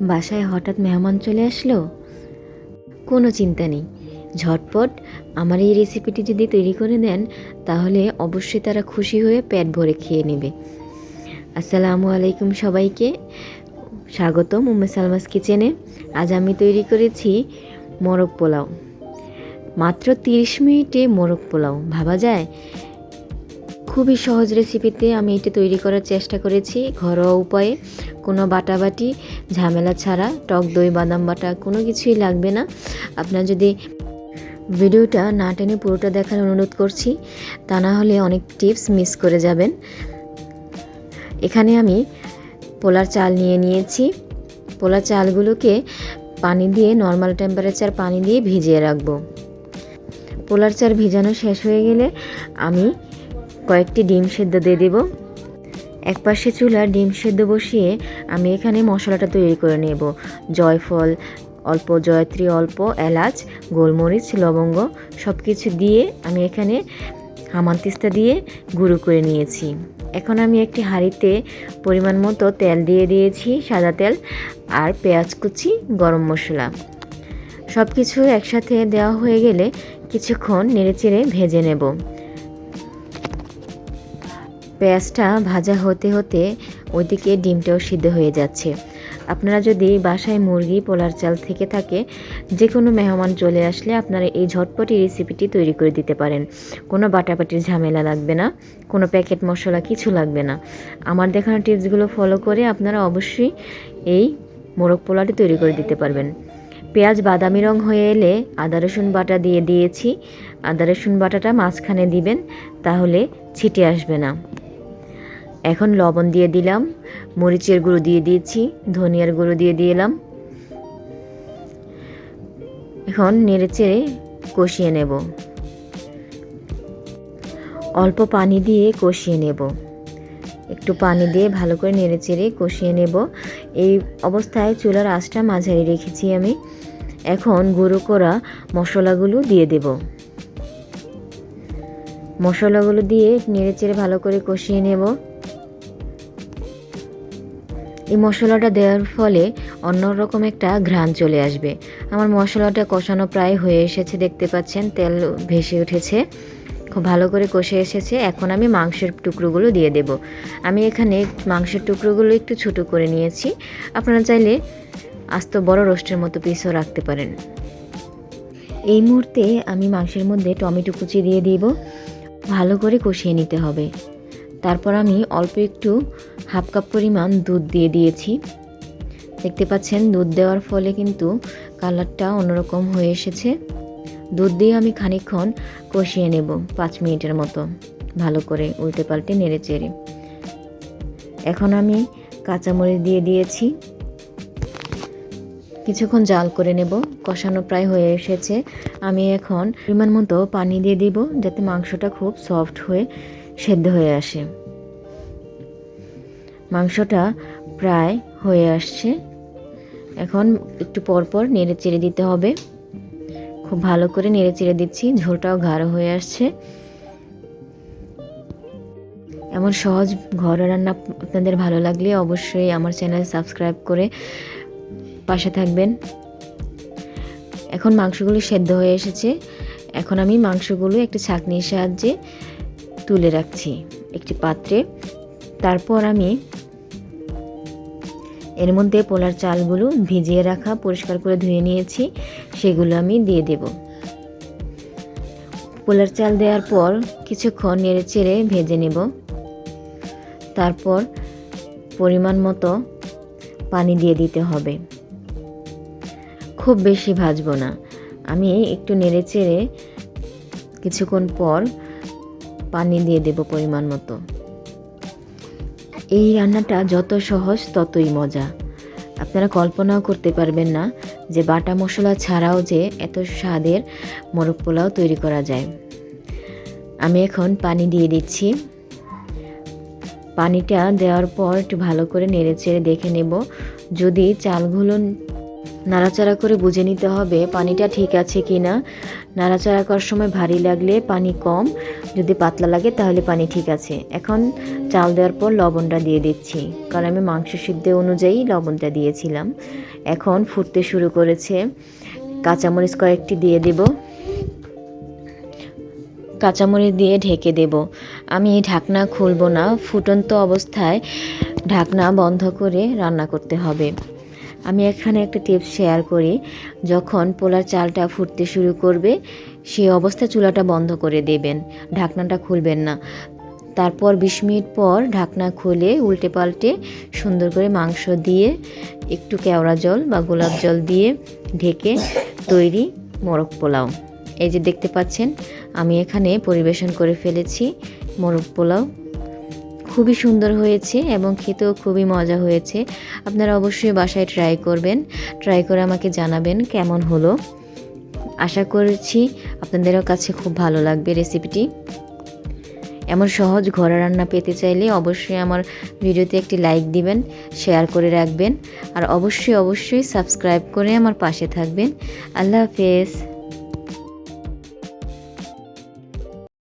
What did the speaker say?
বাসায় হঠাৎ মেহমান চলে আসলো? কোনো চিন্তা নেই। ঝটপট আমার এই রেসিপিটি যদি তৈরি করে দেন, তাহলে অবশ্যই তারা খুশি হয়ে পেট ভরে খেয়ে নেবে। আসসালামু আলাইকুম সবাইকে। স্বাগতম উম্মে সালমাস কিচেনে। আজ আমি তৈরি করেছি মোরগ পোলাও। মাত্র তিরিশ মিনিটে মোরগ পোলাও। ভাবা যায়? খুবই সহজ রেসিপিতে আমি এটা তৈরি করার চেষ্টা করেছি ঘরোয়া উপায়ে। কোনো বাটাবাটি ঝামেলা ছাড়া, টক দই, বাদাম বাটা, কোনো কিছুই লাগবে না। আপনার যদি ভিডিওটা না টেনে পুরোটা দেখার অনুরোধ করছি, তা না হলে অনেক টিপস মিস করে যাবেন। এখানে আমি পোলার চাল নিয়ে নিয়েছি। পোলার চালগুলোকে পানি দিয়ে নর্মাল টেম্পারেচার পানি দিয়ে ভিজিয়ে রাখব। পোলার চাল ভিজানো শেষ হয়ে গেলে আমি কয়েকটি ডিম সেদ্ধ দিয়ে দেব। এক পাশে চুলা ডিম সেদ্ধ বসিয়ে আমি এখানে মশলাটা তৈরি করে নেব। জয়ফল, অল্প জয়ত্রী, অল্প এলাচ, গোলমরিচ, লবঙ্গ সব কিছু দিয়ে আমি এখানে হামানতিস্তা দিয়ে গুঁড়ো করে নিয়েছি। এখন আমি একটি হাঁড়িতে পরিমাণ মতো তেল দিয়ে দিয়েছি, সাদা তেল আর পেঁয়াজ কুচি, গরম মশলা। সব কিছু একসাথে দেওয়া হয়ে গেলে কিছুক্ষণ নেড়েচেড়ে ভেজে নেব। পেঁয়াজটা ভাজা হতে হতে ওইদিকে ডিমটাও সিদ্ধ হয়ে যাচ্ছে। আপনারা যদি বাসায় মুরগি, পোলার চাল থেকে থাকে যে কোনো মেহমান চলে আসলে আপনারা এই ঝটপটি রেসিপিটি তৈরি করে দিতে পারেন। কোনো বাটাবাটির ঝামেলা লাগবে না, কোনো প্যাকেট মশলা কিছু লাগবে না। আমার দেখানো টিপসগুলো ফলো করে আপনারা অবশ্যই এই মোরগ পোলাটি তৈরি করে দিতে পারবেন। পেঁয়াজ বাদামি রং হয়ে এলে আদা, রসুন বাটা দিয়ে দিয়েছি। আদা, রসুন বাটাটা মাঝখানে দিবেন, তাহলে ছিটে আসবে না। এখন লবণ দিয়ে দিলাম, মরিচের গুঁড়ো দিয়ে দিয়েছি, ধনিয়ার গুঁড়ো দিয়ে দিলাম। এখন নেড়েচেড়ে কষিয়ে নেব। অল্প পানি দিয়ে কষিয়ে নেব। একটু পানি দিয়ে ভালো করে নেড়েচেড়ে কষিয়ে নেব। এই অবস্থায় চুলার আঁচটা মাঝারি রেখেছি আমি। এখন গুঁড়ো করা মশলাগুলো দিয়ে দেব। মশলাগুলো দিয়ে নেড়েচেড়ে ভালো করে কষিয়ে নেব। এই মশলাটা দেওয়ার ফলে অন্যরকম একটা ঘ্রাণ চলে আসবে। আমার মশলাটা কষানো প্রায় হয়ে এসেছে, দেখতে পাচ্ছেন? তেল ভেসে উঠেছে। খুব ভালো করে কষে এসেছে। এখন আমি মাংসের টুকরোগুলো দিয়ে দেব। আমি এখানে মাংসের টুকরোগুলো একটু ছোটো করে নিয়েছি। আপনারা চাইলে আস্ত বড় রোস্টের মতো পিসও রাখতে পারেন। এই মুহূর্তে আমি মাংসের মধ্যে টমেটো কুচি দিয়ে দিব। ভালো করে কষিয়ে নিতে হবে। তারপর আমি অল্প একটু হাফ কাপ পরিমাণ দুধ দিয়ে দিয়েছি। দেখতে পাচ্ছেন, দুধ দেওয়ার ফলে কিন্তু কালারটা অন্যরকম হয়ে এসেছে। দুধ দিয়ে আমি খানিকক্ষণ কষিয়ে নেব পাঁচ মিনিটের মতো, ভালো করে উল্টে পাল্টে নেড়ে চেড়ে। এখন আমি কাঁচামরিচ দিয়ে দিয়েছি। কিছুক্ষণ জাল করে নেব, কষানো প্রায় হয়ে এসেছে। আমি এখন পরিমাণ মতো পানি দিয়ে দিব যাতে মাংসটা খুব সফট হয়ে সেদ্ধ হয়ে আসে। মাংসটা প্রায় হয়ে আসছে। এখন একটু পরপর নেড়ে চেড়ে দিতে হবে। খুব ভালো করে নেড়ে চেড়ে দিচ্ছি, ঝোলটাও গাঢ় হয়ে আসছে। এমন সহজ ঘরে রান্না আপনাদের ভালো লাগলে অবশ্যই আমার চ্যানেল সাবস্ক্রাইব করে পাশে থাকবেন। এখন মাংসগুলো সেদ্ধ হয়ে এসেছে। এখন আমি মাংসগুলো একটি ছাঁকনির সাহায্যে তুলে রাখছি একটি পাত্রে। তারপর আমি এর মধ্যে পোলার চালগুলো ভিজিয়ে রাখা, পরিষ্কার করে ধুয়ে নিয়েছি, সেগুলো আমি দিয়ে দেব। পোলার চাল দেওয়ার পর কিছুক্ষণ নেড়ে চেড়ে ভেজে নেব। তারপর পরিমাণ মতো পানি দিয়ে দিতে হবে। খুব বেশি ভাজবো না। আমি একটু নেড়ে চেড়ে কিছুক্ষণ পর পানি দিয়ে দেব পরিমাণ মতো। এই রান্নাটা যত সহজ ততই মজা। আপনারা কল্পনাও করতে পারবেন না যে বাটা মশলা ছাড়াও যে এত স্বাদের মোরগ পোলাও তৈরি করা যায়। আমি এখন পানি দিয়ে দিচ্ছি। পানিটা দেওয়ার পর একটু ভালো করে নেড়ে চেড়ে দেখে নেব। যদি চালগুলো নাড়াচাড়া করে বুঝে নিতে হবে পানিটা ঠিক আছে কি না নাড়াচাড়া করার সময় ভারী লাগলে পানি কম, যদি পাতলা লাগে তাহলে পানি ঠিক আছে। এখন চাল দেওয়ার পর লবণটা দিয়ে দিচ্ছি, কারণ আমি মাংস সিদ্ধ অনুযায়ী লবণটা দিয়েছিলাম। এখন ফুটতে শুরু করেছে, কাঁচামরিচ কয়েকটি দিয়ে দেব। কাঁচামরিচ দিয়ে ঢেকে দেব। আমি ঢাকনা খুলব না, ফুটন্ত অবস্থায় ঢাকনা বন্ধ করে রান্না করতে হবে। আমি এখানে একটা টিপস শেয়ার করি, যখন পোলার চালটা ফুটতে শুরু করবে সেই অবস্থায় চুলাটা বন্ধ করে দেবেন, ঢাকনাটা খুলবেন না। তারপর বিশ মিনিট পর ঢাকনা খুলে উল্টে পাল্টে সুন্দর করে মাংস দিয়ে একটু কেওড়া জল বা গোলাপ জল দিয়ে ঢেকে তৈরি মোরগ পোলাও। এই যে দেখতে পাচ্ছেন, আমি এখানে পরিবেশন করে ফেলেছি মোরগ পোলাও। খুবই সুন্দর হয়েছে এবং খেতেও খুবই মজা হয়েছে। আপনারা অবশ্যই বাসায় ট্রাই করবেন। ট্রাই করে আমাকে জানাবেন কেমন হলো। আশা করছি আপনাদেরও কাছে খুব ভালো লাগবে রেসিপিটি এমন সহজ ঘরে রান্না পেতে চাইলে অবশ্যই আমার ভিডিওতে একটি লাইক দিবেন শেয়ার করে রাখবেন। আর অবশ্যই অবশ্যই সাবস্ক্রাইব করে আমার পাশে থাকবেন। আল্লাহ হাফেজ।